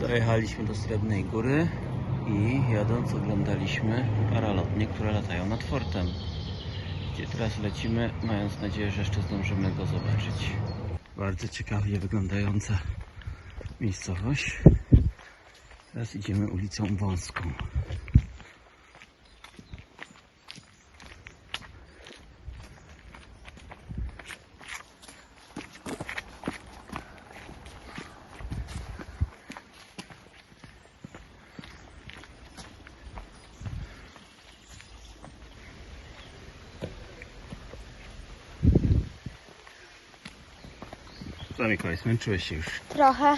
Dojechaliśmy do Srebrnej Góry i jadąc oglądaliśmy paralotnie, które latają nad fortem. Gdzie teraz lecimy, mając nadzieję, że jeszcze zdążymy go zobaczyć. Bardzo ciekawie wyglądająca miejscowość. Teraz idziemy ulicą wąską. Co Mikołaj, zmęczyłeś się już? Trochę.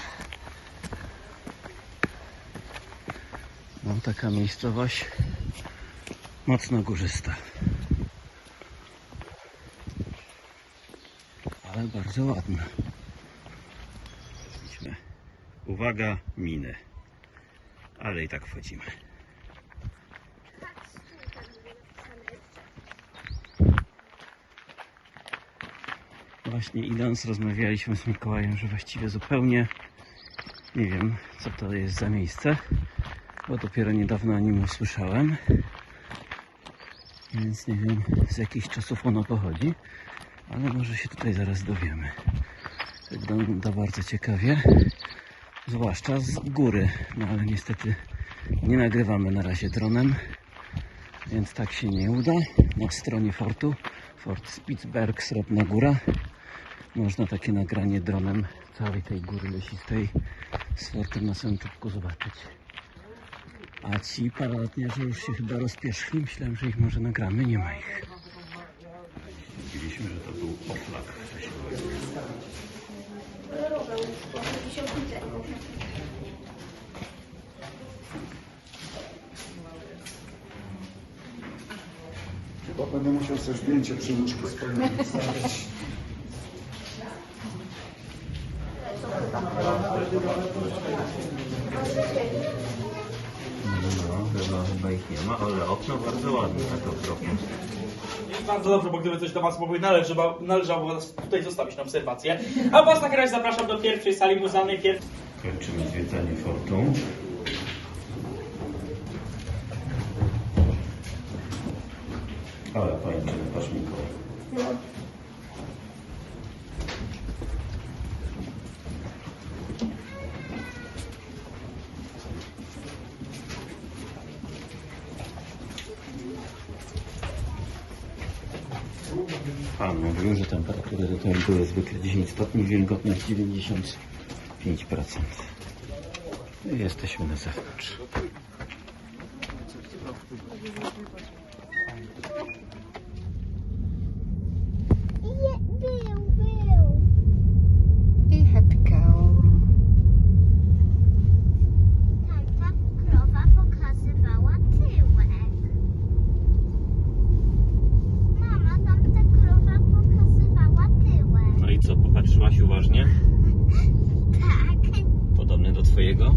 No taka miejscowość mocno górzysta. Ale bardzo ładna. Uwaga, miny. Ale i tak wchodzimy. Właśnie idąc rozmawialiśmy z Mikołajem, że właściwie zupełnie nie wiem co to jest za miejsce bo dopiero niedawno o nim usłyszałem. Więc nie wiem z jakich czasów ono pochodzi, ale może się tutaj zaraz dowiemy. Wygląda bardzo ciekawie, zwłaszcza z góry, no ale niestety nie nagrywamy na razie dronem, więc tak się nie uda. Na stronie fortu, Fort Spitsberg, Srebrna Góra, można takie nagranie dronem całej tej góry lesistej z fortem na samym czubku zobaczyć. A ci paralotniarze już się chyba rozpieszli. Myślałem, że ich może nagramy. Nie ma ich. Widzieliśmy, że to był oflak. Chyba będę musiał sobie zdjęcie przy łóżku swoim No, chyba, chyba ich nie ma, ale okno bardzo ładne, tak okropnie. Bardzo dobrze, bo gdyby coś do Was mogło należało, należało Was tutaj zostawić na obserwację. A Was na razie zapraszam do pierwszej sali muzealnej. Pier... Kończymy zwiedzanie fortu. Ale fajnie, patrz Mikołaj. Pan mówił, że temperatury tutaj były zwykle 10 stopni, wilgotność 95%. I jesteśmy na zewnątrz. Tak. Podobny do twojego?